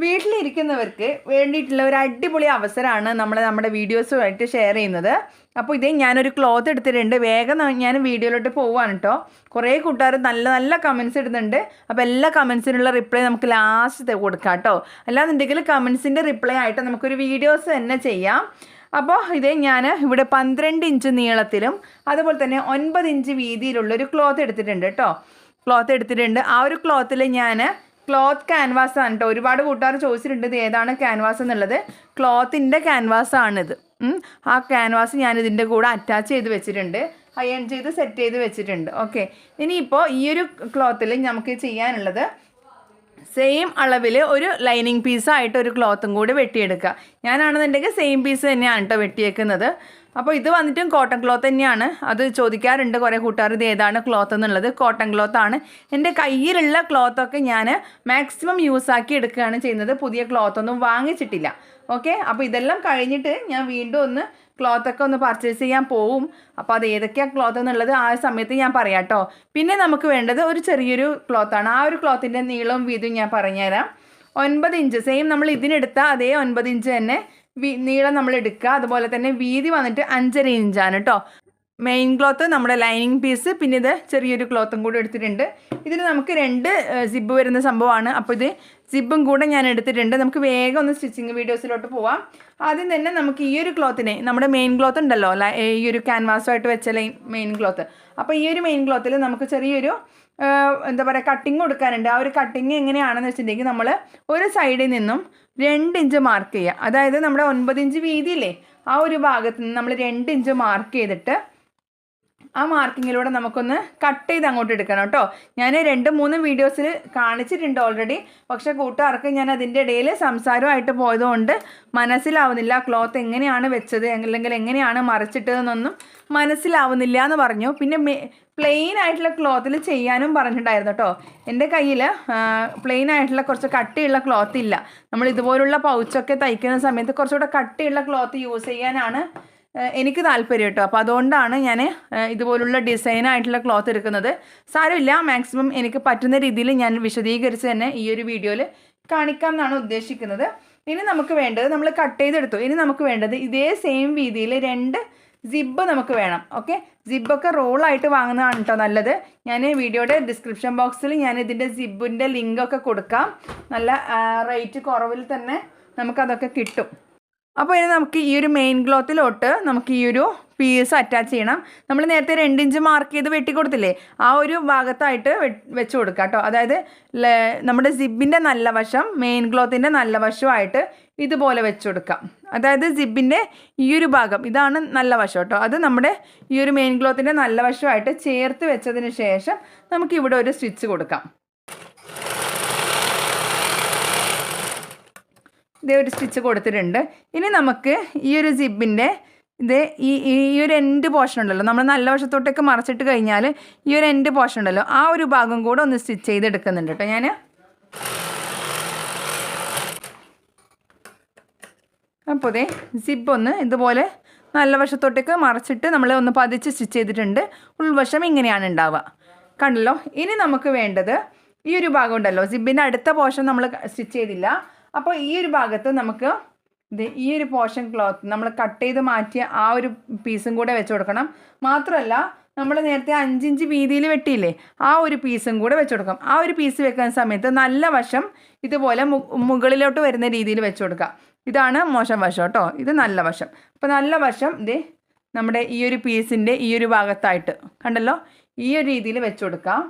വീട്ടിലിരിക്കുന്നവർക്ക് വേണ്ടിയിട്ടുള്ള ഒരു അടിപൊളി അവസരമാണ് നമ്മൾ നമ്മുടെ വീഡിയോസുമായിട്ട് ഷെയർ ചെയ്യുന്നത്. അപ്പോൾ ഇതേ ഞാനൊരു ക്ലോത്ത് എടുത്തിട്ടുണ്ട്. വേഗം ഞാൻ വീഡിയോയിലോട്ട് പോവാണ് കേട്ടോ കുറേ കൂട്ടുകാർ നല്ല നല്ല കമൻസ് ഇടുന്നുണ്ട്. അപ്പോൾ എല്ലാ കമൻസിനുള്ള റിപ്ലൈ നമുക്ക് ലാസ്റ്റ് കൊടുക്കാം കേട്ടോ അല്ലാന്നുണ്ടെങ്കിൽ കമൻസിന്റെ റിപ്ലൈ ആയിട്ട് നമുക്കൊരു വീഡിയോസ് തന്നെ ചെയ്യാം. അപ്പോൾ ഇതേ ഞാൻ ഇവിടെ പന്ത്രണ്ട് ഇഞ്ച് നീളത്തിലും അതുപോലെ തന്നെ ഒൻപത് ഇഞ്ച് വീതിയിലുള്ള ഒരു ക്ലോത്ത് എടുത്തിട്ടുണ്ട് കേട്ടോ ക്ലോത്ത് എടുത്തിട്ടുണ്ട്. ആ ഒരു ക്ലോത്തിൽ ഞാൻ ക്ലോത്ത് ക്യാൻവാസ് ആണ് കേട്ടോ ഒരുപാട് കൂട്ടുകാർ ചോദിച്ചിട്ടുണ്ട് ഇത് ഏതാണ് ക്യാൻവാസ് എന്നുള്ളത്. ക്ലോത്തിന്റെ ക്യാൻവാസ് ആണിത്. ആ ക്യാൻവാസ് ഞാൻ ഇതിന്റെ കൂടെ അറ്റാച്ച് ചെയ്ത് വെച്ചിട്ടുണ്ട്. അയൺ ചെയ്ത് സെറ്റ് ചെയ്ത് വെച്ചിട്ടുണ്ട്. ഓക്കെ ഇനിയിപ്പോൾ ഈ ഒരു ക്ലോത്തിൽ നമുക്ക് ചെയ്യാനുള്ളത് സെയിം അളവിൽ ഒരു ലൈനിങ് പീസായിട്ട് ഒരു ക്ലോത്തും കൂടി വെട്ടിയെടുക്കുക. ഞാനാണെന്നുണ്ടെങ്കിൽ സെയിം പീസ് തന്നെയാണ് കേട്ടോ വെട്ടിയേക്കുന്നത്. അപ്പോൾ ഇത് വന്നിട്ടും കോട്ടൺ ക്ലോത്ത് തന്നെയാണ്. അത് ചോദിക്കാറുണ്ട് കുറേ കൂട്ടുകാർ ഇത് ഏതാണ് ക്ലോത്ത് എന്നുള്ളത്? കോട്ടൺ ക്ലോത്ത് ആണ്. എന്റെ കയ്യിലുള്ള ക്ലോത്തൊക്കെ ഞാൻ മാക്സിമം യൂസ് ആക്കി എടുക്കുകയാണ് ചെയ്യുന്നത്. പുതിയ ക്ലോത്ത് ഒന്നും വാങ്ങിച്ചിട്ടില്ല. ഓക്കെ അപ്പോൾ ഇതെല്ലാം കഴിഞ്ഞിട്ട് ഞാൻ വീണ്ടും ഒന്ന് ക്ലോത്തൊക്കെ ഒന്ന് പർച്ചേസ് ചെയ്യാൻ പോവും. അപ്പോൾ അത് ഏതൊക്കെയാണ് ക്ലോത്ത് എന്നുള്ളത് ആ സമയത്ത് ഞാൻ പറയാം കേട്ടോ പിന്നെ നമുക്ക് വേണ്ടത് ഒരു ചെറിയൊരു ക്ലോത്താണ് ആ ഒരു ക്ലോത്തിന്റെ നീളവും വീതും ഞാൻ പറഞ്ഞുതരാം. ഒൻപത് ഇഞ്ച് സെയിം നമ്മൾ ഇതിനെടുത്ത അതേ ഒൻപത് ഇഞ്ച് തന്നെ നീളം നമ്മൾ എടുക്കുക. അതുപോലെ തന്നെ വീതി വന്നിട്ട് അഞ്ചര ഇഞ്ചാണ് കേട്ടോ മെയിൻ ക്ലോത്ത് നമ്മുടെ ലൈനിങ് പീസ് പിന്നെ ഇത് ചെറിയൊരു ക്ലോത്തും കൂടി എടുത്തിട്ടുണ്ട്. ഇതിന് നമുക്ക് രണ്ട് സിബ് വരുന്ന സംഭവമാണ്. അപ്പോൾ ഇത് സിബും കൂടെ ഞാൻ എടുത്തിട്ടുണ്ട്. നമുക്ക് വേഗം ഒന്ന് സ്റ്റിച്ചിങ് വീഡിയോസിലോട്ട് പോവാം. ആദ്യം തന്നെ നമുക്ക് ഈ ഒരു ക്ലോത്തിനെ നമ്മുടെ മെയിൻ ക്ലോത്ത് ഉണ്ടല്ലോ ഈ ഒരു ക്യാൻവാസുമായിട്ട് വെച്ച മെയിൻ ക്ലോത്ത് അപ്പോൾ ഈ ഒരു മെയിൻ ക്ലോത്തിൽ നമുക്ക് ചെറിയൊരു എന്താ പറയുക കട്ടിങ് കൊടുക്കാനുണ്ട്. ആ ഒരു കട്ടിങ് എങ്ങനെയാണെന്ന് വെച്ചിട്ടുണ്ടെങ്കിൽ നമ്മൾ ഒരു സൈഡിൽ നിന്നും രണ്ട് ഇഞ്ച് മാർക്ക് ചെയ്യുക. അതായത് നമ്മുടെ ഒൻപത് ഇഞ്ച് വീതിയില്ലേ ആ ഒരു ഭാഗത്ത് നിന്ന് നമ്മൾ രണ്ട് ഇഞ്ച് മാർക്ക് ചെയ്തിട്ട് ആ മാർക്കിങ്ങിലൂടെ നമുക്കൊന്ന് കട്ട് ചെയ്ത് അങ്ങോട്ട് എടുക്കണം കേട്ടോ. ഞാൻ രണ്ട് മൂന്ന് വീഡിയോസിൽ കാണിച്ചിട്ടുണ്ട് ഓൾറെഡി പക്ഷേ കൂട്ടുകാർക്ക് ഞാൻ അതിന്റെ ഇടയിൽ സംസാരമായിട്ട് പോയതുകൊണ്ട് മനസ്സിലാവുന്നില്ല ക്ലോത്ത് എങ്ങനെയാണ് വെച്ചത് അല്ലെങ്കിൽ എങ്ങനെയാണ് മറിച്ചിട്ടതെന്നൊന്നും മനസ്സിലാവുന്നില്ല എന്ന് പറഞ്ഞു. പിന്നെ പ്ലെയിൻ ആയിട്ടുള്ള ക്ലോത്തിൽ ചെയ്യാനും പറഞ്ഞിട്ടുണ്ടായിരുന്നു കേട്ടോ. എന്റെ കയ്യിൽ പ്ലെയിൻ ആയിട്ടുള്ള കുറച്ച് കട്ടിയുള്ള ക്ലോത്ത് ഇല്ല. നമ്മൾ ഇതുപോലുള്ള പൗച്ചൊക്കെ തയ്ക്കുന്ന സമയത്ത് കുറച്ചുകൂടെ കട്ടിയുള്ള ക്ലോത്ത് യൂസ് ചെയ്യാനാണ് എനിക്ക് താല്പര്യം കേട്ടോ അപ്പോൾ അതുകൊണ്ടാണ് ഞാൻ ഇതുപോലുള്ള ഡിസൈനായിട്ടുള്ള ക്ലോത്ത് എടുക്കുന്നത്. സാരമില്ല മാക്സിമം എനിക്ക് പറ്റുന്ന രീതിയിൽ ഞാൻ വിശദീകരിച്ച് തന്നെ ഈ ഒരു വീഡിയോയിൽ കാണിക്കാം എന്നാണ് ഉദ്ദേശിക്കുന്നത്. ഇനി നമുക്ക് വേണ്ടത് നമ്മൾ കട്ട് ചെയ്തെടുത്തു. ഇനി നമുക്ക് വേണ്ടത് ഇതേ സെയിം രീതിയിൽ രണ്ട് സിബ് നമുക്ക് വേണം ഓക്കെ സിബൊക്കെ റോളായിട്ട് വാങ്ങുന്നതാണ് കേട്ടോ നല്ലത്. ഞാൻ വീഡിയോയുടെ ഡിസ്ക്രിപ്ഷൻ ബോക്സിൽ ഞാൻ ഇതിന്റെ സിബിന്റെ ലിങ്കൊക്കെ കൊടുക്കാം. നല്ല റേറ്റ് കുറവിൽ തന്നെ നമുക്കതൊക്കെ കിട്ടും. അപ്പോൾ ഇനി നമുക്ക് ഈ ഒരു മെയിൻ ക്ലോത്തിലോട്ട് നമുക്ക് ഈ ഒരു പീസ് അറ്റാച്ച് ചെയ്യണം. നമ്മൾ നേരത്തെ രണ്ട് ഇഞ്ച് മാർക്ക് ചെയ്ത് വെട്ടി കൊടുത്തില്ലേ? ആ ഒരു ഭാഗത്തായിട്ട് വെച്ച് കൊടുക്കുക കേട്ടോ. അതായത് നമ്മുടെ സിബിന്റെ നല്ല വശം മെയിൻ ക്ലോത്തിന്റെ നല്ല വശമായിട്ട് ഇതുപോലെ വെച്ച് കൊടുക്കാം. അതായത് സിബിന്റെ ഈ ഒരു ഭാഗം ഇതാണ് നല്ല വശം കേട്ടോ. അത് നമ്മുടെ ഈ ഒരു മെയിൻ ക്ലോത്തിന്റെ നല്ല വശമായിട്ട് ചേർത്ത് വെച്ചതിന് ശേഷം നമുക്ക് ഇവിടെ ഒരു സ്റ്റിച്ച് കൊടുക്കാം. ഇതേ ഒരു സ്റ്റിച്ച് കൊടുത്തിട്ടുണ്ട്. ഇനി നമുക്ക് ഈ ഒരു സിബിന്റെ ഇത് ഈ ഈ ഒരു എൻഡ് പോർഷൻ ഉണ്ടല്ലോ. നമ്മൾ നല്ല വശത്തോട്ടൊക്കെ മറച്ചിട്ട് കഴിഞ്ഞാൽ ഈ ഒരു എൻഡ് പോർഷൻ ഉണ്ടല്ലോ. ആ ഒരു ഭാഗം കൂടെ ഒന്ന് സ്റ്റിച്ച് ചെയ്തെടുക്കുന്നുണ്ട് കേട്ടോ ഞാൻ അപ്പോൾ ദേ സിബ് ഒന്ന് ഇതുപോലെ നല്ല വശത്തോട്ടേക്ക് മറച്ചിട്ട് നമ്മൾ ഒന്ന് പതിച്ച് സ്റ്റിച്ച് ചെയ്തിട്ടുണ്ട്. ഉൾവശം ഇങ്ങനെയാണ് ഉണ്ടാവുക. കണ്ടല്ലോ? ഇനി നമുക്ക് വേണ്ടത് ഈ ഒരു ഭാഗം ഉണ്ടല്ലോ. സിബിന്റെ അടുത്ത പോർഷൻ നമ്മൾ സ്റ്റിച്ച് ചെയ്തില്ല. അപ്പോൾ ഈ ഒരു ഭാഗത്ത് നമുക്ക് ഈ ഒരു പോർഷൻ ക്ലോത്ത് നമ്മൾ കട്ട് ചെയ്ത് മാറ്റിയ ആ ഒരു പീസും കൂടെ വെച്ച് കൊടുക്കണം. മാത്രമല്ല നമ്മൾ നേരത്തെ അഞ്ചിഞ്ച് വീതിയിൽ വെട്ടിയില്ലേ ആ ഒരു പീസും കൂടെ വെച്ച് കൊടുക്കാം. ആ ഒരു പീസ് വെക്കുന്ന സമയത്ത് നല്ല വശം ഇതുപോലെ മുകളിലോട്ട് വരുന്ന രീതിയിൽ വെച്ച് കൊടുക്കുക. ഇതാണ് മോശം വശം കേട്ടോ ഇത് നല്ല വശം. അപ്പോൾ നല്ല വശം ഇത് നമ്മുടെ ഈ ഒരു പീസിന്റെ ഈ ഒരു ഭാഗത്തായിട്ട് കണ്ടല്ലോ? ഈ ഒരു രീതിയിൽ വെച്ച് കൊടുക്കാം.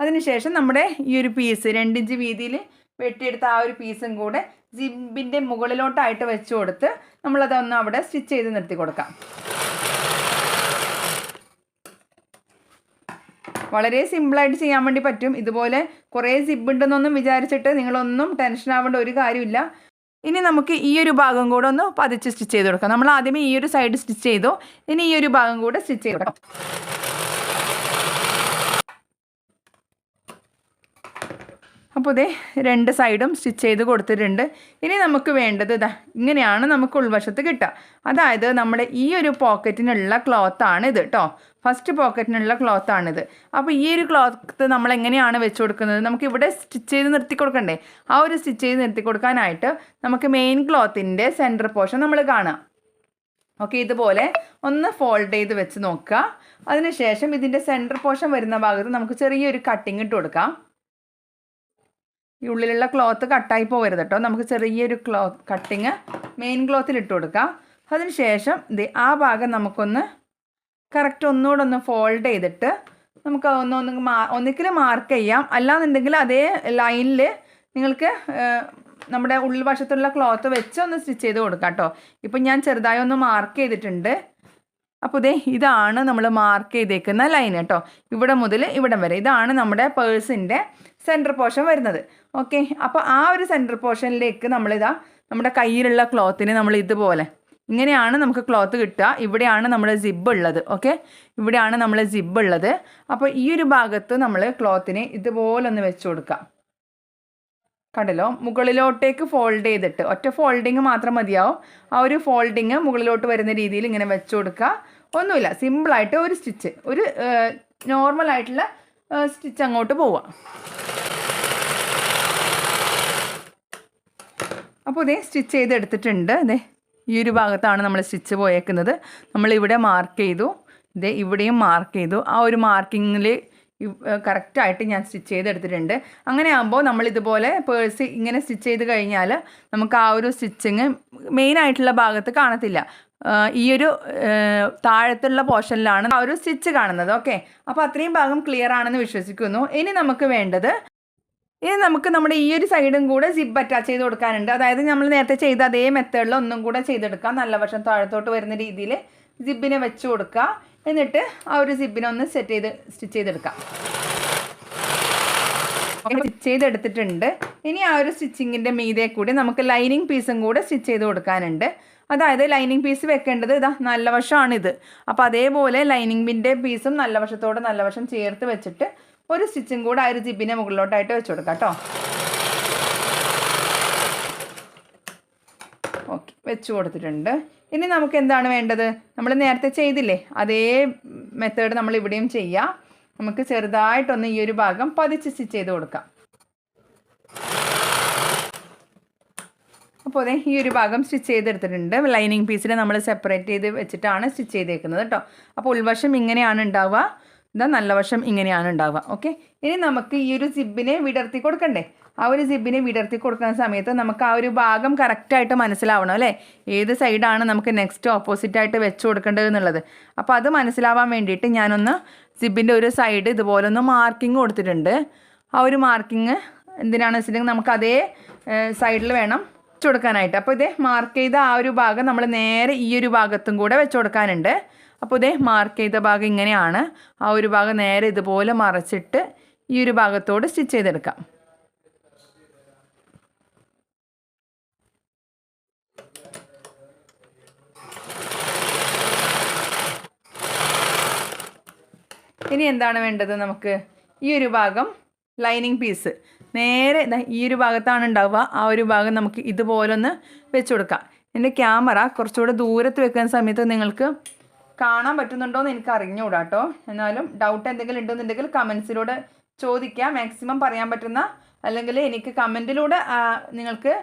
അതിനുശേഷം നമ്മുടെ ഈ ഒരു പീസ് രണ്ടിഞ്ച് വീതിയിൽ വെട്ടിയെടുത്ത ആ ഒരു പീസും കൂടെ ജിബിന്റെ മുകളിലോട്ടായിട്ട് വെച്ച് കൊടുത്ത് നമ്മളതൊന്ന് അവിടെ സ്റ്റിച്ച് ചെയ്ത് നിർത്തി കൊടുക്കാം. വളരെ സിമ്പിളായിട്ട് ചെയ്യാൻ വേണ്ടി പറ്റും. ഇതുപോലെ കുറേ സിബുണ്ടെന്നൊന്നും വിചാരിച്ചിട്ട് നിങ്ങളൊന്നും ടെൻഷൻ ആവേണ്ട ഒരു കാര്യമില്ല. ഇനി നമുക്ക് ഈ ഒരു ഭാഗം കൂടെ ഒന്ന് പതിച്ച് സ്റ്റിച്ച് ചെയ്ത് കൊടുക്കാം. നമ്മൾ ആദ്യമേ ഈ ഒരു സൈഡ് സ്റ്റിച്ച് ചെയ്തു. ഇനി ഈ ഒരു ഭാഗം കൂടെ സ്റ്റിച്ച് ചെയ്ത് കൊടുക്കാം. അപ്പോൾ ഇതേ രണ്ട് സൈഡും സ്റ്റിച്ച് ചെയ്ത് കൊടുത്തിട്ടുണ്ട്. ഇനി നമുക്ക് വേണ്ടത് ഇതാ ഇങ്ങനെയാണ് നമുക്ക് ഉൾവശത്ത് കിട്ടുക. അതായത് നമ്മുടെ ഈ ഒരു പോക്കറ്റിനുള്ള ക്ലോത്താണ് ഇത് കേട്ടോ ഫസ്റ്റ് പോക്കറ്റിനുള്ള ക്ലോത്താണിത് അപ്പോൾ ഈ ഒരു ക്ലോത്ത് നമ്മൾ എങ്ങനെയാണ് വെച്ച് കൊടുക്കുന്നത്? നമുക്ക് ഇവിടെ സ്റ്റിച്ച് ചെയ്ത് നിർത്തി കൊടുക്കണ്ടേ? ആ ഒരു സ്റ്റിച്ച് ചെയ്ത് നിർത്തി കൊടുക്കാനായിട്ട് നമുക്ക് മെയിൻ ക്ലോത്തിന്റെ സെന്റർ പോർഷൻ നമ്മൾ കാണാം. ഓക്കെ ഇതുപോലെ ഒന്ന് ഫോൾഡ് ചെയ്ത് വെച്ച് നോക്കുക. അതിനുശേഷം ഇതിന്റെ സെന്റർ പോർഷൻ വരുന്ന ഭാഗത്ത് നമുക്ക് ചെറിയൊരു കട്ടിങ് ഇട്ട് കൊടുക്കാം. ഈ ഉള്ളിലുള്ള ക്ലോത്ത് കട്ടായി പോകരുത് കേട്ടോ നമുക്ക് ചെറിയൊരു ക്ലോത്ത് കട്ടിങ് മെയിൻ ക്ലോത്തിൽ ഇട്ട് കൊടുക്കാം. അതിനുശേഷം ഇത് ആ ഭാഗം നമുക്കൊന്ന് കറക്റ്റ് ഒന്നുകൂടെ ഒന്ന് ഫോൾഡ് ചെയ്തിട്ട് നമുക്ക് ഒന്ന് ഒന്ന് മാ ഒന്നിക്കൽ മാർക്ക് ചെയ്യാം. അല്ലാന്നുണ്ടെങ്കിൽ അതേ ലൈനിൽ നിങ്ങൾക്ക് നമ്മുടെ ഉൾവശത്തുള്ള ക്ലോത്ത് വെച്ച് ഒന്ന് സ്റ്റിച്ച് ചെയ്ത് കൊടുക്കാം കേട്ടോ ഇപ്പം ഞാൻ ചെറുതായി ഒന്ന് മാർക്ക് ചെയ്തിട്ടുണ്ട്. അപ്പോൾ ഇതേ ഇതാണ് നമ്മൾ മാർക്ക് ചെയ്തേക്കുന്ന ലൈൻ കേട്ടോ ഇവിടെ മുതൽ ഇവിടം വരെ. ഇതാണ് നമ്മുടെ പേഴ്സിന്റെ സെന്റർ പോർഷൻ വരുന്നത്. ഓക്കെ അപ്പോൾ ആ ഒരു സെന്റർ പോർഷനിലേക്ക് നമ്മളിതാ നമ്മുടെ കയ്യിലുള്ള ക്ലോത്തിന് നമ്മൾ ഇതുപോലെ. ഇങ്ങനെയാണ് നമുക്ക് ക്ലോത്ത് കിട്ടുക. ഇവിടെയാണ് നമ്മുടെ സിബ് ഉള്ളത്. ഓക്കെ ഇവിടെയാണ് നമ്മൾ സിബ് ഉള്ളത്. അപ്പോൾ ഈ ഒരു ഭാഗത്ത് നമ്മൾ ക്ലോത്തിനെ ഇതുപോലെ ഒന്ന് വെച്ച് കൊടുക്കാം. കണ്ടല്ലോ? മുകളിലോട്ടേക്ക് ഫോൾഡ് ചെയ്തിട്ട്. ഒറ്റ ഫോൾഡിങ് മാത്രം മതിയാവും. ആ ഒരു ഫോൾഡിങ് മുകളിലോട്ട് വരുന്ന രീതിയിൽ ഇങ്ങനെ വെച്ച് കൊടുക്കുക ഒന്നുമില്ല. സിമ്പിളായിട്ട് ഒരു സ്റ്റിച്ച് ഒരു നോർമൽ ആയിട്ടുള്ള സ്റ്റിച്ച് അങ്ങോട്ട് പോവാം അപ്പോൾ ഇതേ സ്റ്റിച്ച് ചെയ്തെടുത്തിട്ടുണ്ട്. അതെ ഈ ഒരു ഭാഗത്താണ് നമ്മൾ സ്റ്റിച്ച് പോയേക്കുന്നത്. നമ്മളിവിടെ മാർക്ക് ചെയ്തു. ഇതേ ഇവിടെയും മാർക്ക് ചെയ്തു. ആ ഒരു മാർക്കിങ്ങിൽ കറക്റ്റായിട്ട് ഞാൻ സ്റ്റിച്ച് ചെയ്തെടുത്തിട്ടുണ്ട്. അങ്ങനെ ആകുമ്പോൾ നമ്മൾ ഇതുപോലെ പേഴ്സ് ഇങ്ങനെ സ്റ്റിച്ച് ചെയ്ത് കഴിഞ്ഞാൽ നമുക്ക് ആ ഒരു സ്റ്റിച്ചിങ് മെയിനായിട്ടുള്ള ഭാഗത്ത് കാണത്തില്ല. ഈ ഒരു താഴത്തുള്ള പോർഷനിലാണ് ആ ഒരു സ്റ്റിച്ച് കാണുന്നത്. ഓക്കെ? അപ്പോൾ അത്രയും ഭാഗം ക്ലിയർ ആണെന്ന് വിശ്വസിക്കുന്നു. ഇനി നമുക്ക് വേണ്ടത് ഇനി നമുക്ക് നമ്മുടെ ഈ ഒരു സൈഡും കൂടെ സിബ് അറ്റാച്ച് ചെയ്ത് കൊടുക്കാനുണ്ട്. അതായത് നമ്മൾ നേരത്തെ ചെയ്ത അതേ മെത്തേഡിൽ ഒന്നും കൂടെ ചെയ്തെടുക്കാം. നല്ല വശം താഴത്തോട്ട് വരുന്ന രീതിയിൽ സിബിനെ വെച്ച് കൊടുക്കുക. എന്നിട്ട് ആ ഒരു സിബിനെ ഒന്ന് സെറ്റ് ചെയ്ത് സ്റ്റിച്ച് ചെയ്തെടുക്കാം. സ്റ്റിച്ച് ചെയ്തെടുത്തിട്ടുണ്ട്. ഇനി ആ ഒരു സ്റ്റിച്ചിങ്ങിന്റെ മീതെ കൂടി നമുക്ക് ലൈനിങ് പീസും കൂടെ സ്റ്റിച്ച് ചെയ്ത് കൊടുക്കാനുണ്ട്. അതായത് ലൈനിങ് പീസ് വെക്കേണ്ടത് ഇതാ നല്ല വശമാണിത് അപ്പോൾ അതേപോലെ ലൈനിങ്ങിന്റെ പീസും നല്ല വശത്തോട് നല്ല വശം ചേർത്ത് വെച്ചിട്ട് ഒരു സ്റ്റിച്ചും കൂടെ ആ ഒരു ജിബിനെ മുകളിലോട്ടായിട്ട് വെച്ച് കൊടുക്കാം കേട്ടോ. ഓക്കെ വെച്ച് കൊടുത്തിട്ടുണ്ട്. ഇനി നമുക്ക് എന്താണ് വേണ്ടത്? നമ്മൾ നേരത്തെ ചെയ്തില്ലേ? അതേ മെത്തേഡ് നമ്മൾ ഇവിടെയും ചെയ്യാം. നമുക്ക് ചെറുതായിട്ടൊന്ന് ഈ ഒരു ഭാഗം പതിച്ച് സ്റ്റിച്ച് ചെയ്ത് കൊടുക്കാം. അപ്പോൾ അതെ ഈ ഒരു ഭാഗം സ്റ്റിച്ച് ചെയ്തെടുത്തിട്ടുണ്ട്. ലൈനിങ് പീസിനെ നമ്മൾ സെപ്പറേറ്റ് ചെയ്ത് വെച്ചിട്ടാണ് സ്റ്റിച്ച് ചെയ്തേക്കുന്നത് കേട്ടോ. അപ്പോൾ ഉൾവശം ഇങ്ങനെയാണ് ഉണ്ടാവുക. ഇതാ നല്ല വശം ഇങ്ങനെയാണ് ഉണ്ടാവുക ഓക്കെ ഇനി നമുക്ക് ഈ ഒരു സിബിനെ വിടർത്തി കൊടുക്കണ്ടേ? ആ ഒരു സിബിനെ വിടർത്തി കൊടുക്കുന്ന സമയത്ത് നമുക്ക് ആ ഒരു ഭാഗം കറക്റ്റായിട്ട് മനസ്സിലാവണം അല്ലേ? ഏത് സൈഡാണ് നമുക്ക് നെക്സ്റ്റ് ഓപ്പോസിറ്റായിട്ട് വെച്ച് കൊടുക്കേണ്ടത് എന്നുള്ളത്. അപ്പോൾ അത് മനസ്സിലാവാൻ വേണ്ടിയിട്ട് ഞാനൊന്ന് സിബിന്റെ ഒരു സൈഡ് ഇതുപോലെ ഒന്ന് മാർക്കിംഗ് കൊടുത്തിട്ടുണ്ട്. ആ ഒരു മാർക്കിങ് എന്തിനാണെന്ന് വെച്ചിട്ടുണ്ടെങ്കിൽ നമുക്ക് അതേ സൈഡിൽ വേണം വെച്ച് കൊടുക്കാനായിട്ട്. അപ്പോൾ ഇതേ മാർക്ക് ചെയ്ത ആ ഒരു ഭാഗം നമ്മൾ നേരെ ഈ ഒരു ഭാഗത്തും കൂടെ വെച്ച് കൊടുക്കാനുണ്ട്. അപ്പോൾ ഇതേ മാർക്ക് ചെയ്ത ഭാഗം ഇങ്ങനെയാണ്. ആ ഒരു ഭാഗം നേരെ ഇതുപോലെ മറച്ചിട്ട് ഈ ഒരു ഭാഗത്തോട് സ്റ്റിച്ച് ചെയ്തെടുക്കാം. ഇനി എന്താണ് വേണ്ടത് നമുക്ക്? ഈ ഒരു ഭാഗം ലൈനിങ് പീസ് നേരെ ഈ ഒരു ഭാഗത്താണ് ഉണ്ടാവുക. ആ ഒരു ഭാഗം നമുക്ക് ഇതുപോലൊന്ന് വെച്ച് കൊടുക്കാം. എന്റെ ക്യാമറ കുറച്ചുകൂടെ ദൂരത്ത് വെക്കുന്ന സമയത്ത് നിങ്ങൾക്ക് കാണാൻ പറ്റുന്നുണ്ടോ എന്ന് എനിക്ക് അറിഞ്ഞുകൂടാ കേട്ടോ എന്നാലും ഡൗട്ട് എന്തെങ്കിലും ഉണ്ടെന്നുണ്ടെങ്കിൽ കമൻസിലൂടെ ചോദിക്കാം. മാക്സിമം പറയാൻ പറ്റുന്ന അല്ലെങ്കിൽ എനിക്ക് കമന്റിലൂടെ നിങ്ങൾക്ക്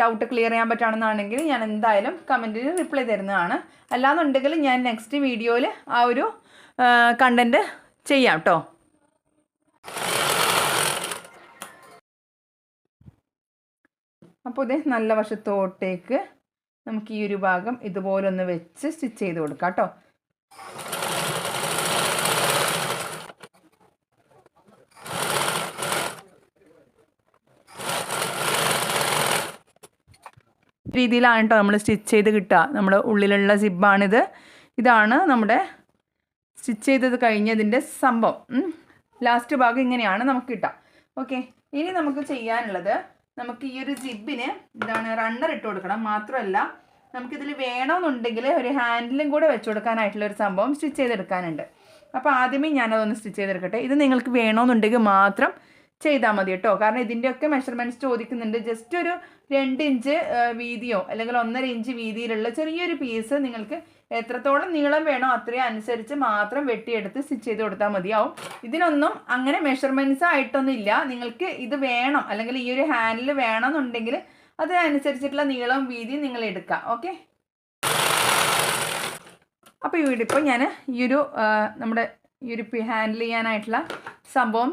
ഡൗട്ട് ക്ലിയർ ചെയ്യാൻ പറ്റുകയാണെന്നാണെങ്കിൽ ഞാൻ എന്തായാലും കമന്റിൽ റിപ്ലൈ തരുന്നതാണ്. അല്ലാന്നുണ്ടെങ്കിൽ ഞാൻ നെക്സ്റ്റ് വീഡിയോയിൽ ആ ഒരു കണ്ടന്റ് ചെയ്യാം കേട്ടോ അപ്പോൾ ഇത് നല്ല വശത്തോട്ടേക്ക് നമുക്ക് ഈ ഒരു ഭാഗം ഇതുപോലെ ഒന്ന് വെച്ച് സ്റ്റിച്ച് ചെയ്ത് കൊടുക്കാം കേട്ടോ. രീതിയിലാണ് കേട്ടോ നമ്മൾ സ്റ്റിച്ച് ചെയ്ത് കിട്ടുക. നമ്മുടെ ഉള്ളിലുള്ള സിബാണിത്. ഇതാണ് നമ്മുടെ സ്റ്റിച്ച് ചെയ്തത് കഴിഞ്ഞതിന്റെ സംഭവം. ലാസ്റ്റ് ഭാഗം ഇങ്ങനെയാണ് നമുക്ക് കിട്ടുക. ഓക്കെ. ഇനി നമുക്ക് ചെയ്യാനുള്ളത് നമുക്ക് ഈ ഒരു ജിബിന് എന്താണ് റണ്ണർ ഇട്ട് കൊടുക്കണം. മാത്രമല്ല നമുക്കിതിൽ വേണമെന്നുണ്ടെങ്കിൽ ഒരു ഹാൻഡിലും കൂടെ വെച്ച് കൊടുക്കാനായിട്ടുള്ള ഒരു സംഭവം സ്റ്റിച്ച് ചെയ്തെടുക്കാനുണ്ട്. അപ്പോൾ ആദ്യമേ ഞാനതൊന്ന് സ്റ്റിച്ച് ചെയ്തെടുക്കട്ടെ. ഇത് നിങ്ങൾക്ക് വേണമെന്നുണ്ടെങ്കിൽ മാത്രം ചെയ്താൽ മതി കേട്ടോ. കാരണം ഇതിന്റെയൊക്കെ മെഷർമെന്റ്സ് ചോദിക്കുന്നുണ്ട്. ജസ്റ്റ് ഒരു രണ്ട് ഇഞ്ച് വീതിയോ അല്ലെങ്കിൽ ഒന്നര ഇഞ്ച് വീതിയിലുള്ള ചെറിയൊരു പീസ് നിങ്ങൾക്ക് എത്രത്തോളം നീളം വേണോ അത്രയും അനുസരിച്ച് മാത്രം വെട്ടിയെടുത്ത് സ്റ്റിച്ച് ചെയ്ത് കൊടുത്താൽ മതിയാവും. ഇതിനൊന്നും അങ്ങനെ മെഷർമെന്റ്സ് ആയിട്ടൊന്നും ഇല്ല. നിങ്ങൾക്ക് ഇത് വേണം അല്ലെങ്കിൽ ഈ ഒരു ഹാൻഡിൽ വേണമെന്നുണ്ടെങ്കിൽ അതിനനുസരിച്ചിട്ടുള്ള നീളം വീതി നിങ്ങൾ എടുക്കുക ഓക്കെ അപ്പോൾ ഇവിടെ ഇപ്പോൾ ഞാൻ ഈ ഒരു നമ്മുടെ ഈ ഒരു ഹാൻഡിൽ ചെയ്യാനായിട്ടുള്ള സംഭവം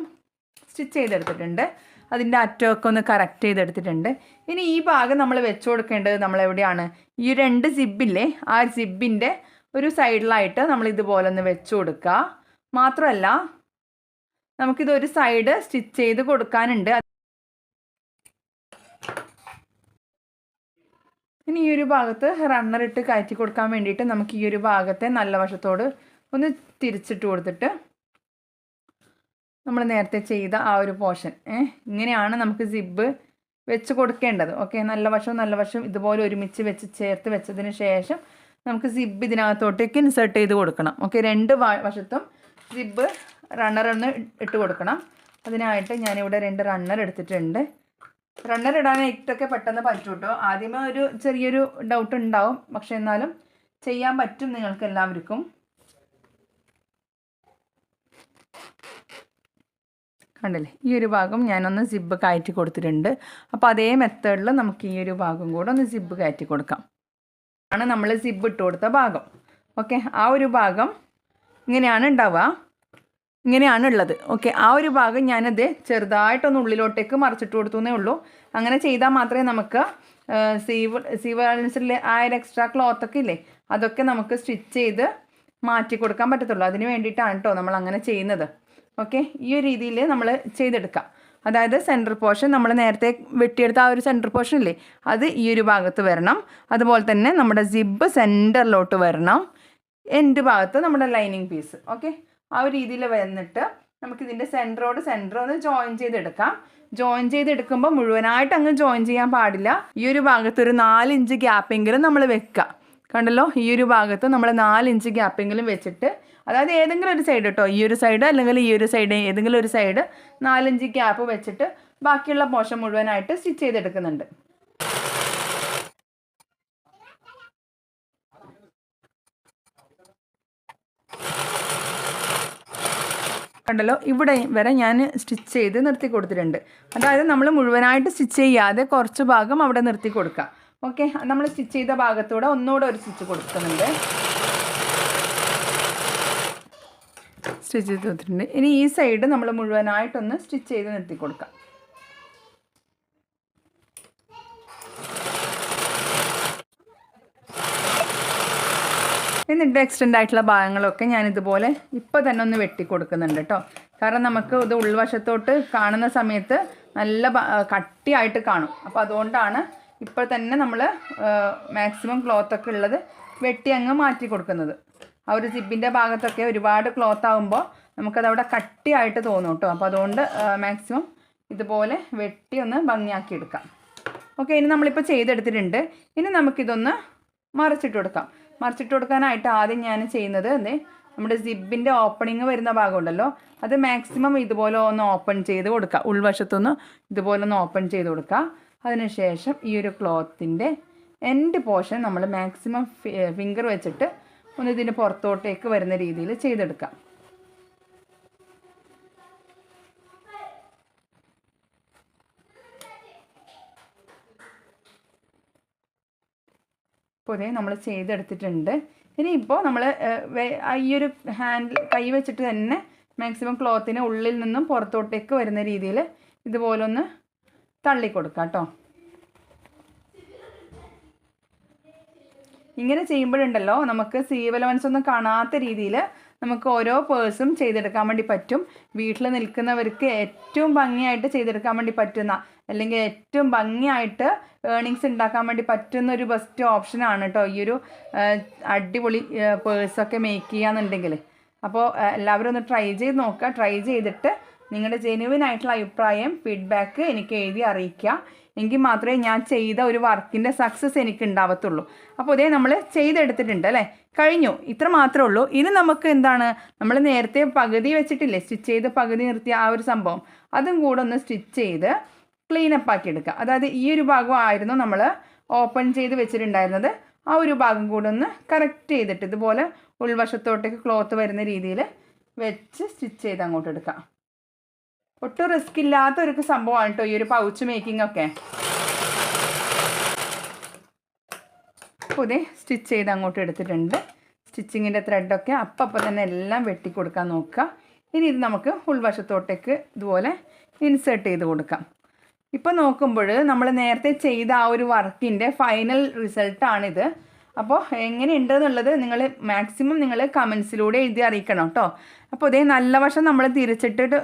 സ്റ്റിച്ച് ചെയ്തെടുത്തിട്ടുണ്ട്. അതിന്റെ അറ്റമൊക്കെ ഒന്ന് കറക്റ്റ് ചെയ്തെടുത്തിട്ടുണ്ട്. ഇനി ഈ ഭാഗം നമ്മൾ വെച്ചു കൊടുക്കേണ്ടത് നമ്മൾ എവിടെയാണ് ഈ രണ്ട് സിബില്ലേ ആ സിബിന്റെ ഒരു സൈഡിലായിട്ട് നമ്മൾ ഇതുപോലെ ഒന്ന് വെച്ച് കൊടുക്കുക. മാത്രമല്ല നമുക്കിത് ഒരു സൈഡ് സ്റ്റിച്ച് ചെയ്ത് കൊടുക്കാനുണ്ട്. ഇനി ഈ ഒരു ഭാഗത്ത് റണ്ണർ ഇട്ട് കയറ്റി കൊടുക്കാൻ വേണ്ടിയിട്ട് നമുക്ക് ഈ ഒരു ഭാഗത്തെ നല്ല വശത്തോട് ഒന്ന് തിരിച്ചിട്ട് കൊടുത്തിട്ട് നമ്മൾ നേരത്തെ ചെയ്ത ആ ഒരു പോർഷൻ ഇങ്ങനെയാണ് നമുക്ക് സിബ് വെച്ച് കൊടുക്കേണ്ടത്. ഓക്കെ നല്ല വശവും നല്ല വശവും ഇതുപോലെ ഒരുമിച്ച് വെച്ച് ചേർത്ത് വെച്ചതിന് ശേഷം നമുക്ക് സിബ് ഇതിനകത്തോട്ടേക്ക് ഇൻസേർട്ട് ചെയ്ത് കൊടുക്കണം. ഓക്കെ രണ്ട് വശത്തും സിബ് റണ്ണർ ഒന്ന് ഇട്ട് കൊടുക്കണം. അതിനായിട്ട് ഞാനിവിടെ രണ്ട് റണ്ണർ എടുത്തിട്ടുണ്ട്. റണ്ണർ ഇടാനായിട്ടൊക്കെ പെട്ടെന്ന് പറ്റും കേട്ടോ ആദ്യമേ ഒരു ചെറിയൊരു ഡൗട്ട് ഉണ്ടാവും. പക്ഷേ എന്നാലും ചെയ്യാൻ പറ്റും നിങ്ങൾക്ക് എല്ലാവർക്കും കണ്ടില്ലേ? ഈ ഒരു ഭാഗം ഞാനൊന്ന് സിബ് കയറ്റി കൊടുത്തിട്ടുണ്ട്. അപ്പോൾ അതേ മെത്തേഡിൽ നമുക്ക് ഈ ഒരു ഭാഗം കൂടെ ഒന്ന് സിബ് കയറ്റി കൊടുക്കാം. ആണ് നമ്മൾ സിബ് ഇട്ട് കൊടുത്ത ഭാഗം. ഓക്കെ ആ ഒരു ഭാഗം ഇങ്ങനെയാണ് ഉണ്ടാവുക. ഇങ്ങനെയാണ് ഉള്ളത്. ഓക്കെ ആ ഒരു ഭാഗം ഞാനത് ചെറുതായിട്ടൊന്ന് ഉള്ളിലോട്ടേക്ക് മറിച്ചിട്ട് കൊടുത്തു എന്നേ ഉള്ളൂ. അങ്ങനെ ചെയ്താൽ മാത്രമേ നമുക്ക് സീവ് സീവ് ആ ഒരു എക്സ്ട്രാ ക്ലോത്തൊക്കെ ഇല്ലേ? അതൊക്കെ നമുക്ക് സ്റ്റിച്ച് ചെയ്ത് മാറ്റി കൊടുക്കാൻ പറ്റത്തുള്ളൂ. അതിന് വേണ്ടിയിട്ടാണ് കേട്ടോ നമ്മൾ അങ്ങനെ ചെയ്യുന്നത്. ഓക്കെ? ഈ ഒരു രീതിയിൽ നമ്മൾ ചെയ്തെടുക്കാം. അതായത് സെന്റർ പോർഷൻ നമ്മൾ നേരത്തെ വെട്ടിയെടുത്ത ആ ഒരു സെന്റർ പോർഷൻ ഇല്ലേ? അത് ഈ ഒരു ഭാഗത്ത് വരണം. അതുപോലെ തന്നെ നമ്മുടെ സിബ് സെന്ററിലോട്ട് വരണം. എൻഡ് ഭാഗത്ത് നമ്മുടെ ലൈനിങ് പീസ് ഓക്കെ? ആ ഒരു രീതിയിൽ വന്നിട്ട് നമുക്കിതിന്റെ സെന്ററോട് സെന്റർ ഒന്ന് ജോയിൻ ചെയ്തെടുക്കാം. ജോയിൻ ചെയ്തെടുക്കുമ്പോൾ മുഴുവനായിട്ട് അങ്ങ് ജോയിൻ ചെയ്യാൻ പാടില്ല. ഈ ഒരു ഭാഗത്ത് ഒരു നാലിഞ്ച് ഗ്യാപ്പെങ്കിലും നമ്മൾ വെക്കുക കണ്ടല്ലോ? ഈ ഒരു ഭാഗത്ത് നമ്മൾ നാലിഞ്ച് ഗ്യാപ്പെങ്കിലും വെച്ചിട്ട് അതായത് ഏതെങ്കിലും ഒരു സൈഡ് കേട്ടോ ഈ ഒരു സൈഡ് അല്ലെങ്കിൽ ഈ ഒരു സൈഡ് ഏതെങ്കിലും ഒരു സൈഡ് നാലഞ്ച് ഗ്യാപ്പ് വെച്ചിട്ട് ബാക്കിയുള്ള പോഷൻ മുഴുവനായിട്ട് സ്റ്റിച്ച് ചെയ്തെടുക്കുന്നുണ്ട്. കണ്ടല്ലോ ഇവിടെ വരെ ഞാൻ സ്റ്റിച്ച് ചെയ്ത് നിർത്തി കൊടുത്തിട്ടുണ്ട്. അതായത് നമ്മൾ മുഴുവനായിട്ട് സ്റ്റിച്ച് ചെയ്യാതെ കുറച്ച് ഭാഗം അവിടെ നിർത്തി കൊടുക്കുക. ഓക്കെ നമ്മൾ സ്റ്റിച്ച് ചെയ്ത ഭാഗത്തൂടെ ഒന്നുകൂടെ ഒരു സ്റ്റിച്ച് കൊടുക്കുന്നുണ്ട്. സ്റ്റിച്ച് ചെയ്ത് കൊടുത്തിട്ടുണ്ട് ഇനി ഈ സൈഡ് നമ്മൾ മുഴുവനായിട്ടൊന്ന് സ്റ്റിച്ച് ചെയ്ത് നിർത്തി കൊടുക്കാം. എന്നിട്ട് എക്സ്റ്റെൻഡ് ആയിട്ടുള്ള ഭാഗങ്ങളൊക്കെ ഞാൻ ഇതുപോലെ ഇപ്പോൾ തന്നെ ഒന്ന് വെട്ടി കൊടുക്കുന്നുണ്ട് കേട്ടോ കാരണം നമുക്ക് ഇത് ഉൾവശത്തോട്ട് കാണുന്ന സമയത്ത് നല്ല കട്ടിയായിട്ട് കാണും. അപ്പോൾ അതുകൊണ്ടാണ് ഇപ്പോൾ തന്നെ നമ്മൾ മാക്സിമം ക്ലോത്തൊക്കെ ഉള്ളത് വെട്ടി അങ്ങ് മാറ്റി കൊടുക്കുന്നത്. ആ ഒരു സിബിന്റെ ഭാഗത്തൊക്കെ ഒരുപാട് ക്ലോത്ത് ആകുമ്പോൾ നമുക്കതവിടെ കട്ടിയായിട്ട് തോന്നും കേട്ടോ. അപ്പോൾ അതുകൊണ്ട് മാക്സിമം ഇതുപോലെ വെട്ടി ഒന്ന് ഭംഗിയാക്കി എടുക്കാം. ഓക്കെ ഇനി നമ്മളിപ്പോൾ ചെയ്തെടുത്തിട്ടുണ്ട്. ഇനി നമുക്കിതൊന്ന് മറിച്ചിട്ട് കൊടുക്കാം. മറിച്ചിട്ട് കൊടുക്കാനായിട്ട് ആദ്യം ഞാൻ ചെയ്യുന്നത് എന്തേ നമ്മുടെ സിബിന്റെ ഓപ്പണിങ് വരുന്ന ഭാഗമുണ്ടല്ലോ അത് മാക്സിമം ഇതുപോലെ ഒന്ന് ഓപ്പൺ ചെയ്ത് കൊടുക്കുക ഉൾവശത്തൊന്ന് ഇതുപോലെ ഒന്ന് ഓപ്പൺ ചെയ്ത് കൊടുക്കുക അതിനുശേഷം ഈ ഒരു ക്ലോത്തിന്റെ എൻഡ് പോർഷൻ നമ്മൾ മാക്സിമം ഫിംഗർ വെച്ചിട്ട് ഒന്ന് ഇതിന്റെ പുറത്തോട്ടേക്ക് വരുന്ന രീതിയിൽ ചെയ്തെടുക്കാം. പൊതുവെ നമ്മൾ ചെയ്തെടുത്തിട്ടുണ്ട്. ഇനി ഇപ്പോൾ നമ്മൾ ഈ ഒരു ഹാൻഡിൽ കൈ വെച്ചിട്ട് തന്നെ മാക്സിമം ക്ലോത്തിനെ ഉള്ളിൽ നിന്നും പുറത്തോട്ടേക്ക് വരുന്ന രീതിയിൽ ഇതുപോലൊന്ന് തള്ളി കൊടുക്കാം കേട്ടോ. ഇങ്ങനെ ചെയ്യുമ്പോഴുണ്ടല്ലോ നമുക്ക് സീവ് അലവൻസ് ഒന്നും കാണാത്ത രീതിയിൽ നമുക്ക് ഓരോ പേഴ്സും ചെയ്തെടുക്കാൻ വേണ്ടി പറ്റും. വീട്ടിൽ നിൽക്കുന്നവർക്ക് ഏറ്റവും ഭംഗിയായിട്ട് ചെയ്തെടുക്കാൻ വേണ്ടി പറ്റുന്ന അല്ലെങ്കിൽ ഏറ്റവും ഭംഗിയായിട്ട് ഏണിങ്സ് ഉണ്ടാക്കാൻ വേണ്ടി പറ്റുന്ന ഒരു ബെസ്റ്റ് ഓപ്ഷനാണ് കേട്ടോ ഈ ഒരു അടിപൊളി പേഴ്സൊക്കെ മേക്ക് ചെയ്യാന്നുണ്ടെങ്കിൽ അപ്പോൾ എല്ലാവരും ഒന്ന് ട്രൈ ചെയ്ത് നോക്കുക. ട്രൈ ചെയ്തിട്ട് നിങ്ങളുടെ ജെനുവിൻ ആയിട്ടുള്ള അഭിപ്രായം ഫീഡ്ബാക്ക് എനിക്ക് എഴുതി അറിയിക്കുക. എങ്കിൽ മാത്രമേ ഞാൻ ചെയ്ത ഒരു വർക്കിന്റെ സക്സസ് എനിക്ക് ഉണ്ടാവത്തുള്ളൂ. അപ്പോൾ ഇതേ നമ്മൾ ചെയ്തെടുത്തിട്ടുണ്ട് അല്ലേ? കഴിഞ്ഞു. ഇത്ര മാത്രമേ ഉള്ളൂ. ഇനി നമുക്ക് എന്താണ്? നമ്മൾ നേരത്തെ പകുതി വെച്ചിട്ടില്ലേ? സ്റ്റിച്ച് ചെയ്ത് പകുതി നിർത്തിയ ആ ഒരു സംഭവം. അതും കൂടെ ഒന്ന് സ്റ്റിച്ച് ചെയ്ത് ക്ലീനപ്പ് ആക്കി എടുക്കുക. അതായത് ഈ ഒരു ഭാഗം ആയിരുന്നു നമ്മൾ ഓപ്പൺ ചെയ്ത് വെച്ചിട്ടുണ്ടായിരുന്നത്. ആ ഒരു ഭാഗം കൂടെ ഒന്ന് കറക്റ്റ് ചെയ്തിട്ട് ഇതുപോലെ ഉൾവശത്തോട്ടേക്ക് ക്ലോത്ത് വരുന്ന രീതിയിൽ വെച്ച് സ്റ്റിച്ച് ചെയ്ത് അങ്ങോട്ട് എടുക്കാം ഒട്ടും റിസ്ക് ഇല്ലാത്ത ഒരു സംഭവമാണ് കേട്ടോ ഈ ഒരു പൗച്ച് മേക്കിംഗ് ഒക്കെ. പുതിയ സ്റ്റിച്ച് ചെയ്ത് അങ്ങോട്ട് എടുത്തിട്ടുണ്ട്. സ്റ്റിച്ചിങ്ങിന്റെ ത്രെഡൊക്കെ അപ്പം അപ്പം തന്നെ എല്ലാം വെട്ടി കൊടുക്കാൻ നോക്കുക. ഇനി ഇത് നമുക്ക് ഉൾവശത്തോട്ടേക്ക് ഇതുപോലെ ഇൻസേർട്ട് ചെയ്ത് കൊടുക്കാം. ഇപ്പം നോക്കുമ്പോൾ നമ്മൾ നേരത്തെ ചെയ്ത ആ ഒരു വർക്കിന്റെ ഫൈനൽ റിസൾട്ടാണിത് അപ്പോൾ എങ്ങനെയുണ്ട് എന്നുള്ളത് നിങ്ങൾ മാക്സിമം നിങ്ങൾ കമൻസിലൂടെ എഴുതി അറിയിക്കണം കേട്ടോ അപ്പോൾ ഇതേ നല്ല വശം നമ്മൾ തിരിച്ചിട്ടിട്ട്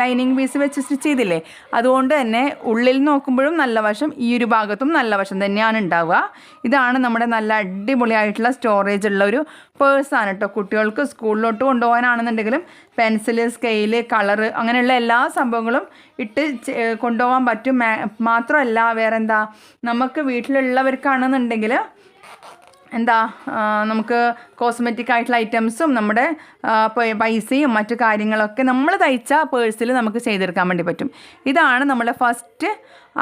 ലൈനിങ് പീസ് വെച്ച് സ്റ്റിച്ച് ചെയ്തില്ലേ? അതുകൊണ്ട് തന്നെ ഉള്ളിൽ നോക്കുമ്പോഴും നല്ല വശം ഈ ഒരു ഭാഗത്തും നല്ല വശം തന്നെയാണ് ഉണ്ടാവുക. ഇതാണ് നമ്മുടെ നല്ല അടിപൊളിയായിട്ടുള്ള സ്റ്റോറേജ് ഉള്ള ഒരു പേഴ്സാണ് കേട്ടോ കുട്ടികൾക്ക് സ്കൂളിലോട്ട് കൊണ്ടുപോകാനാണെന്നുണ്ടെങ്കിലും പെൻസിൽ സ്കെയിൽ കളറ് അങ്ങനെയുള്ള എല്ലാ സംഭവങ്ങളും ഇട്ട് കൊണ്ടുപോകാൻ പറ്റും. മാത്രമല്ല വേറെന്താ? നമുക്ക് വീട്ടിലുള്ളവർക്കാണെന്നുണ്ടെങ്കിൽ എന്താ നമുക്ക് കോസ്മെറ്റിക് ആയിട്ടുള്ള ഐറ്റംസും നമ്മുടെ പൈസയും മറ്റു കാര്യങ്ങളൊക്കെ നമ്മൾ തയ്ച്ച പേഴ്സിൽ നമുക്ക് ചെയ്തെടുക്കാൻ വേണ്ടി പറ്റും. ഇതാണ് നമ്മുടെ ഫസ്റ്റ്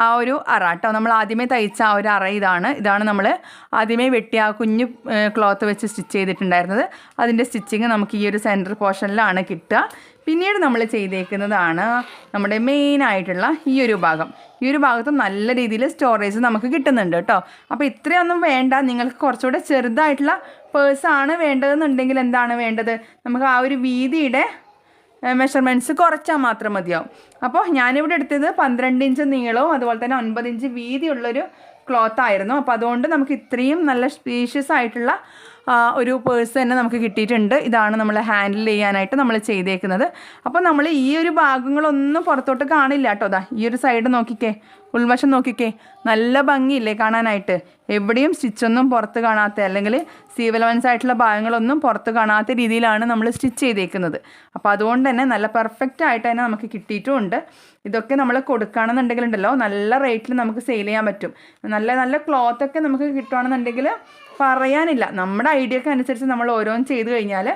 ആ ഒരു അറ കേട്ടോ നമ്മൾ ആദ്യമേ തയ്ച്ച ആ ഒരു അറ ഇതാണ്. ഇതാണ് നമ്മൾ ആദ്യമേ വെട്ടി ആ കുഞ്ഞു ക്ലോത്ത് വെച്ച് സ്റ്റിച്ച് ചെയ്തിട്ടുണ്ടായിരുന്നത്. അതിന്റെ സ്റ്റിച്ചിങ് നമുക്ക് ഈ ഒരു സെന്റർ പോർഷനിലാണ് കിട്ടുക. പിന്നീട് നമ്മൾ ചെയ്തേക്കുന്നതാണ് നമ്മുടെ മെയിൻ ആയിട്ടുള്ള ഈ ഒരു ഭാഗം. ഈ ഒരു ഭാഗത്ത് നല്ല രീതിയിൽ സ്റ്റോറേജ് നമുക്ക് കിട്ടുന്നുണ്ട് കേട്ടോ അപ്പോൾ ഇത്രയൊന്നും വേണ്ട. നിങ്ങൾക്ക് കുറച്ചുകൂടെ ചെറുതായിട്ടുള്ള പേഴ്സാണ് വേണ്ടതെന്നുണ്ടെങ്കിൽ എന്താണ് വേണ്ടത്? നമുക്ക് ആ ഒരു വീതിയുടെ മെഷർമെന്റ്സ് കുറച്ചാൽ മാത്രം മതിയാവും. അപ്പോൾ ഞാനിവിടെ എടുത്തത് പന്ത്രണ്ട് ഇഞ്ച് നീളവും അതുപോലെ തന്നെ ഒൻപത് ഇഞ്ച് വീതിയുള്ളൊരു ക്ലോത്ത് ആയിരുന്നു. അപ്പോൾ അതുകൊണ്ട് നമുക്ക് ഇത്രയും നല്ല സ്പീഷ്യസ് ആയിട്ടുള്ള ഒരു പേഴ്സ് തന്നെ നമുക്ക് കിട്ടിയിട്ടുണ്ട്. ഇതാണ് നമ്മൾ ഹാൻഡിൽ ചെയ്യാനായിട്ട് നമ്മൾ ചെയ്തേക്കുന്നത്. അപ്പോൾ നമ്മൾ ഈ ഒരു ഭാഗങ്ങളൊന്നും പുറത്തോട്ട് കാണില്ല കേട്ടോ. അതാ ഈ ഒരു സൈഡ് നോക്കിക്കേ. ഉൾവശം നോക്കിക്കേ. നല്ല ഭംഗിയില്ലേ കാണാനായിട്ട്? എവിടെയും സ്റ്റിച്ചൊന്നും പുറത്ത് കാണാത്ത അല്ലെങ്കിൽ സീവലവൻസ് ആയിട്ടുള്ള ഭാഗങ്ങളൊന്നും പുറത്ത് കാണാത്ത രീതിയിലാണ് നമ്മൾ സ്റ്റിച്ച് ചെയ്തേക്കുന്നത്. അപ്പോൾ അതുകൊണ്ട് തന്നെ നല്ല പെർഫെക്റ്റ് ആയിട്ട് തന്നെ നമുക്ക് കിട്ടിയിട്ടുമുണ്ട് ഇതൊക്കെ നമ്മൾ കൊടുക്കുകയാണെന്നുണ്ടെങ്കിലുണ്ടല്ലോ നല്ല റേറ്റിൽ നമുക്ക് സെയിൽ ചെയ്യാൻ പറ്റും. നല്ല നല്ല ക്ലോത്തൊക്കെ നമുക്ക് കിട്ടുകയാണെന്നുണ്ടെങ്കിൽ പറയാനില്ല. നമ്മുടെ ഐഡിയക്ക് അനുസരിച്ച് നമ്മൾ ഓരോന്ന് ചെയ്തു കഴിഞ്ഞാൽ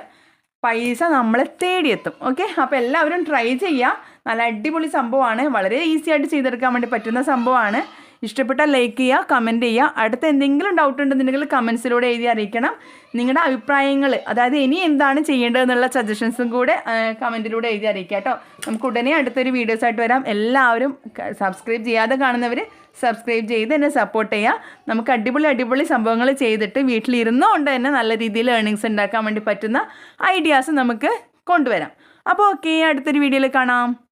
പൈസ നമ്മളെ തേടിയെത്തും. ഓക്കെ അപ്പോൾ എല്ലാവരും ട്രൈ ചെയ്യുക നല്ല അടിപൊളി സംഭവമാണ്. വളരെ ഈസി ആയിട്ട് ചെയ്തെടുക്കാൻ വേണ്ടി പറ്റുന്ന സംഭവമാണ്. ഇഷ്ടപ്പെട്ടാൽ ലൈക്ക് ചെയ്യുക കമന്റ് ചെയ്യുക. അടുത്ത എന്തെങ്കിലും ഡൗട്ട് ഉണ്ടെന്നുണ്ടെങ്കിൽ കമൻസിലൂടെ എഴുതി അറിയിക്കണം. നിങ്ങളുടെ അഭിപ്രായങ്ങൾ അതായത് ഇനി എന്താണ് ചെയ്യേണ്ടതെന്നുള്ള സജഷൻസും കൂടെ കമന്റിലൂടെ എഴുതി അറിയിക്കുക കേട്ടോ. നമുക്ക് ഉടനെ അടുത്തൊരു വീഡിയോസായിട്ട് വരാം. എല്ലാവരും സബ്സ്ക്രൈബ് ചെയ്യാതെ കാണുന്നവർ സബ്സ്ക്രൈബ് ചെയ്ത് എന്നെ സപ്പോർട്ട് ചെയ്യുക നമുക്ക് അടിപൊളി അടിപൊളി സംഭവങ്ങൾ ചെയ്തിട്ട് വീട്ടിലിരുന്നുകൊണ്ട് തന്നെ നല്ല രീതിയിൽ ഏർണിങ്സ് ഉണ്ടാക്കാൻ വേണ്ടി പറ്റുന്ന ഐഡിയാസ് നമുക്ക് കൊണ്ടുവരാം. അപ്പോൾ ഓക്കെ അടുത്തൊരു വീഡിയോയിൽ കാണാം.